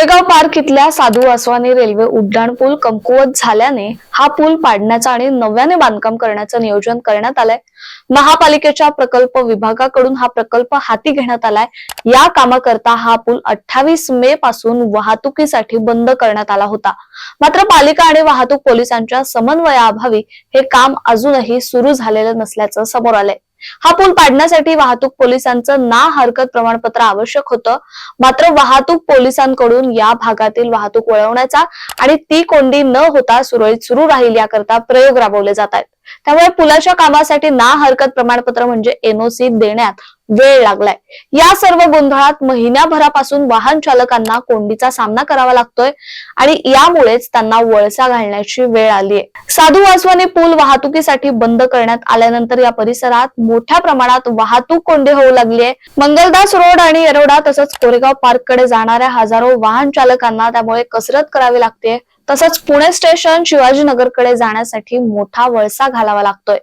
Koregaon park इथल्या साधू Vaswani railway उड्डाण पूल कमकुवत झाल्याने हा पूल पाडण्याचा आणि नव्याने बांधकाम करण्याचं नियोजन करण्यात आलंय. महापालिकेच्या प्रकल्प विभागाकडून हा प्रकल्प हाती घेण्यात आलाय. या कामाकरता हा पूल अठ्ठावीस मे पासून वाहतुकीसाठी बंद करण्यात आला होता. मात्र पालिका आणि वाहतूक पोलिसांच्या समन्वयाअभावी हे काम अजूनही सुरू झालेलं नसल्याचं समोर आलंय. हा पूल पाडण्यासाठी वाहतूक पोलिसांचं ना हरकत प्रमाणपत्र आवश्यक होतं. मात्र वाहतूक पोलिसांकडून या भागातील वाहतूक वळवण्याचा आणि ती कोंडी न होता सुरळीत सुरू राहील याकरता प्रयोग राबवले जात आहेत. त्यामुळे पुलाच्या कामासाठी ना हरकत प्रमाणपत्र म्हणजे एनओसी देण्यात वेळ लागलाय. या सर्व गोंधळात महिन्याभरापासून वाहन चालकांना कोंडीचा सामना करावा लागतोय आणि यामुळेच त्यांना वळसा घालण्याची वेळ आली आहे. साधू वासवानी पूल वाहतुकीसाठी बंद करण्यात आल्यानंतर या परिसरात मोठ्या प्रमाणात वाहतूक कोंडी होऊ लागली आहे. मंगलदास रोड आणि येरोडा तसंच कोरेगाव पार्ककडे जाणाऱ्या हजारो वाहन चालकांना त्यामुळे कसरत करावी लागते. तसंच पुणे स्टेशन शिवाजीनगरकडे जाण्यासाठी मोठा वळसा घालावा लागतोय.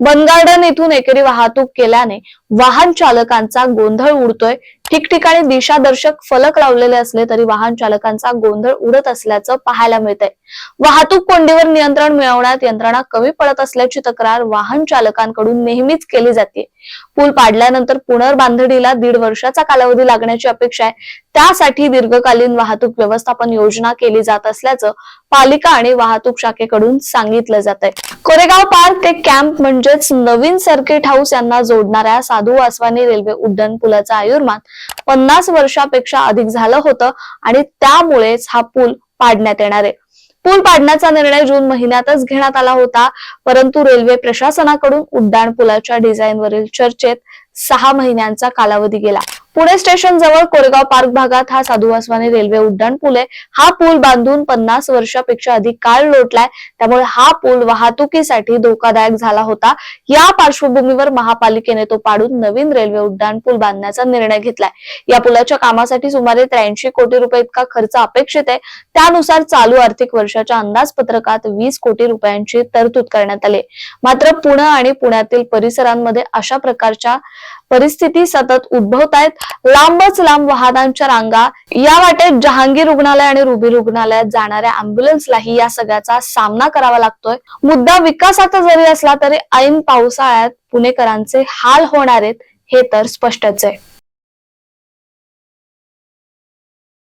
बनगार्डन इथून एकेरी वाहतूक केल्याने वाहन चालकांचा गोंधळ उडतोय. ठिकठिकाणी दिशादर्शक फलक लावलेले असले तरी वाहन चालकांचा गोंधळ उडत असल्याचं पाहायला मिळतंय. वाहतूक कोंडीवर नियंत्रण मिळवण्यात यंत्रणा कमी पडत असल्याची तक्रार वाहन चालकांकडून नेहमीच केली जाते. पूल पाडल्यानंतर पुनर्बांधणीला दीड वर्षाचा कालावधी लागण्याची अपेक्षा आहे. त्यासाठी दीर्घकालीन वाहतूक व्यवस्थापन योजना केली जात असल्याचं पालिका आणि वाहतूक शाखेकडून सांगितलं जात आहे कोरेगाव पार्क ते कॅम्प म्हणजेच नवीन सर्किट हाऊस यांना जोडणाऱ्या साधू वासवानी रेल्वे उड्डाण पुलाचा आयुर्मान पन्नास वर्षापेक्षा अधिक झालं होतं आणि त्यामुळेच हा पूल पाडण्यात येणार आहे. पूल पाडण्याचा निर्णय जून महिन्यातच घेण्यात आला होता परंतु रेल्वे प्रशासनाकडून उड्डाण पुलाच्या डिझाईनवरील चर्चेत सहा महिन्यांचा कालावधी गेला. पुणे स्टेशन जवळ कोरेगाव पार्क भागात हा साधुवासवानी रेल्वे उड्डाण पूल. आहे हा पूल बांधून पन्नास वर्षापेक्षा अधिक काळ लोटलाय. त्यामुळे हा पूल वाहतुकीसाठी धोकादायक झाला होता. या पार्श्वभूमीवर महापालिकेने तो पाडून नवीन रेल्वे उड्डाण पूल बांधण्याचा निर्णय घेतलाय. या पुलाच्या कामासाठी सुमारे त्र्याऐंशी कोटी रुपये इतका खर्च अपेक्षित आहे. त्यानुसार चालू आर्थिक वर्षाच्या अंदाजपत्रकात वीस कोटी रुपयांची तरतूद करण्यात आली. मात्र पुणे आणि पुण्यातील परिसरांमध्ये अशा प्रकारच्या परिस्थिती सतत उद्भवत आहेत लांबच लांब वाहनांच्या रांगा या वाटेत जहांगीर रुग्णालय आणि रुबी रुग्णालयात जाणाऱ्या अँब्युलन्सलाही या सगळ्याचा सामना करावा लागतोय. मुद्दा विकासाचा जरी असला तरी ऐन पावसाळ्यात पुणेकरांचे हाल होणार आहेत हे तर स्पष्टच आहे.